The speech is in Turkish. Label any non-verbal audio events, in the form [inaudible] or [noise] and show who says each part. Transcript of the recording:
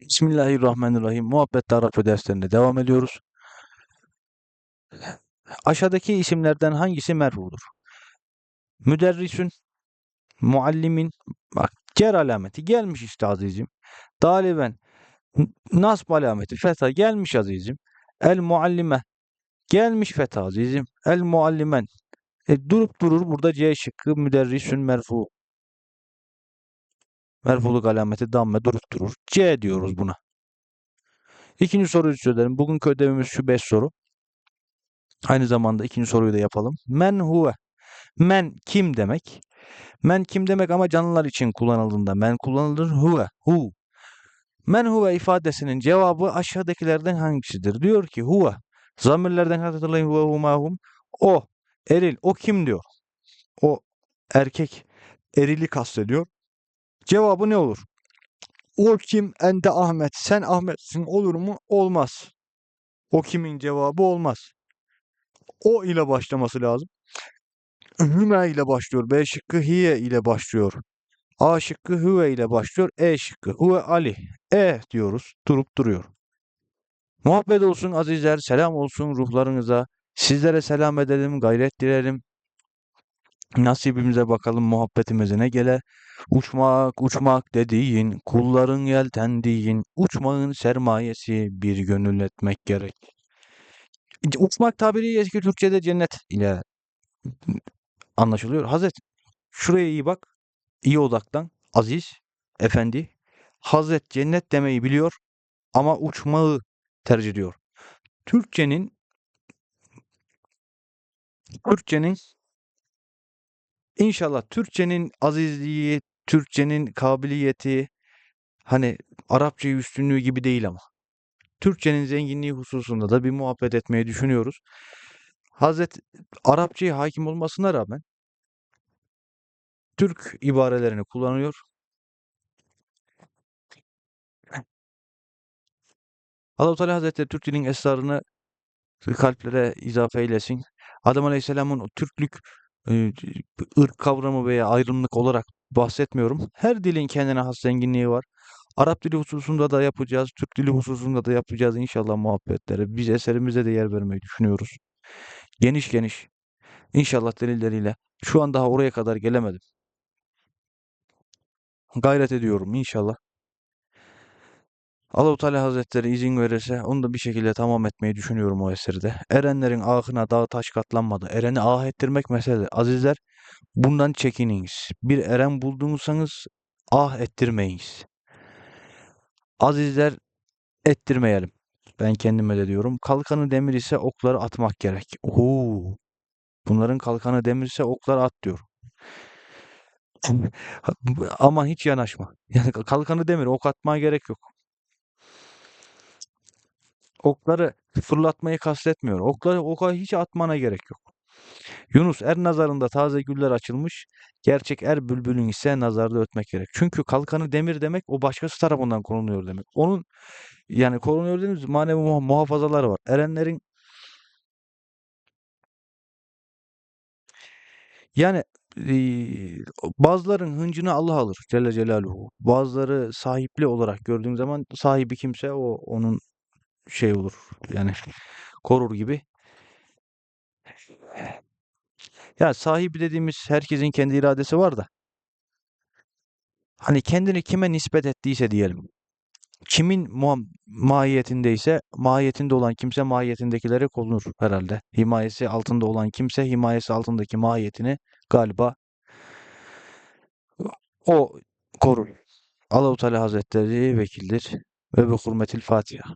Speaker 1: Bismillahirrahmanirrahim. Muhabbet Arapça derslerine devam ediyoruz. Aşağıdaki isimlerden hangisi merfudur? Müderrisün, muallimin, bak cer alameti gelmiş işte azizim. Daliben, n- nasb alameti, fetha gelmiş azizim. El muallime, gelmiş fetha azizim. El muallimen, e, durup durur burada C şıkkı müderrisün merfu. Merfuluk alameti damme durup durur. C diyoruz buna. İkinci soruyu çözelim. Bugünkü ödevimiz şu 5 soru. Aynı zamanda ikinci soruyu da yapalım. Men huve. Men kim demek? Men kim demek ama canlılar için kullanıldığında men kullanılır. Huve. Hu. Men huve ifadesinin cevabı aşağıdakilerden hangisidir? Diyor ki huve. Zamirlerden hatırlayın huve humahum. O. Eril. O kim diyor? O erkek erili kastediyor. Cevabı ne olur? O kim? Ente Ahmet. Sen Ahmet'sin olur mu? Olmaz. O kimin cevabı olmaz. O ile başlaması lazım. Hüme ile başlıyor. B şıkkı hiye ile başlıyor. A şıkkı hüve ile başlıyor. E şıkkı huve Ali. E diyoruz. Durup duruyor. Muhabbet olsun azizler. Selam olsun ruhlarınıza. Sizlere selam edelim. Gayret dilerim. Nasibimize bakalım muhabbetimize ne gele. Uçmak uçmak dediğin, kulların yeltendiğin, uçmağın sermayesi bir gönül etmek gerek. Uçmak tabiri eski Türkçe'de cennet ile anlaşılıyor. Hazret şuraya iyi bak. iyi odaklan. Aziz, efendi. Hazret cennet demeyi biliyor ama uçmağı tercih ediyor. Türkçenin Türkçenin inşallah Türkçenin azizliği, Türkçenin kabiliyeti hani Arapça üstünlüğü gibi değil ama. Türkçenin zenginliği hususunda da bir muhabbet etmeyi düşünüyoruz. Hazret Arapçaya hakim olmasına rağmen Türk ibarelerini kullanıyor. Allah-u Teala Hazretleri Türk dilinin esrarını kalplere izafe eylesin. Adem Aleyhisselam'ın Türklük ırk kavramı veya ayrımlık olarak bahsetmiyorum. Her dilin kendine has zenginliği var. Arap dili hususunda da yapacağız, Türk dili hususunda da yapacağız inşallah muhabbetleri. Biz eserimize de yer vermeyi düşünüyoruz. Geniş geniş. İnşallah delilleriyle. Şu an daha oraya kadar gelemedim. Gayret ediyorum inşallah. Allahu Teala Hazretleri izin verirse onu da bir şekilde tamam etmeyi düşünüyorum o eseri de. Erenlerin ahına dağ taş katlanmadı. Ereni ah ettirmek mesele. Azizler bundan çekininiz. Bir eren bulduysanız ah ettirmeyiniz. Azizler ettirmeyelim. Ben kendime de diyorum. Kalkanı demir ise okları atmak gerek. Oo. Bunların kalkanı demir ise okları at diyor. [laughs] Ama hiç yanaşma. Yani kalkanı demir ok atmaya gerek yok. Okları fırlatmayı kastetmiyor. Okları oka hiç atmana gerek yok. Yunus er nazarında taze güller açılmış. Gerçek er bülbülün ise nazarda ötmek gerek. Çünkü kalkanı demir demek o başkası tarafından korunuyor demek. Onun yani korunuyor dediğimiz manevi muha- muhafazaları var. Erenlerin yani eee, bazıların hıncını Allah alır Celle Celaluhu. Bazıları sahipli olarak gördüğün zaman sahibi kimse o onun şey olur. Yani korur gibi. Ya sahibi dediğimiz herkesin kendi iradesi var da. Hani kendini kime nispet ettiyse diyelim. Kimin muam- mahiyetindeyse mahiyetinde olan kimse mahiyetindekilere korunur herhalde. Himayesi altında olan kimse himayesi altındaki mahiyetini galiba o korur. Allahu Teala Hazretleri vekildir ve bi hurmetil Fatiha.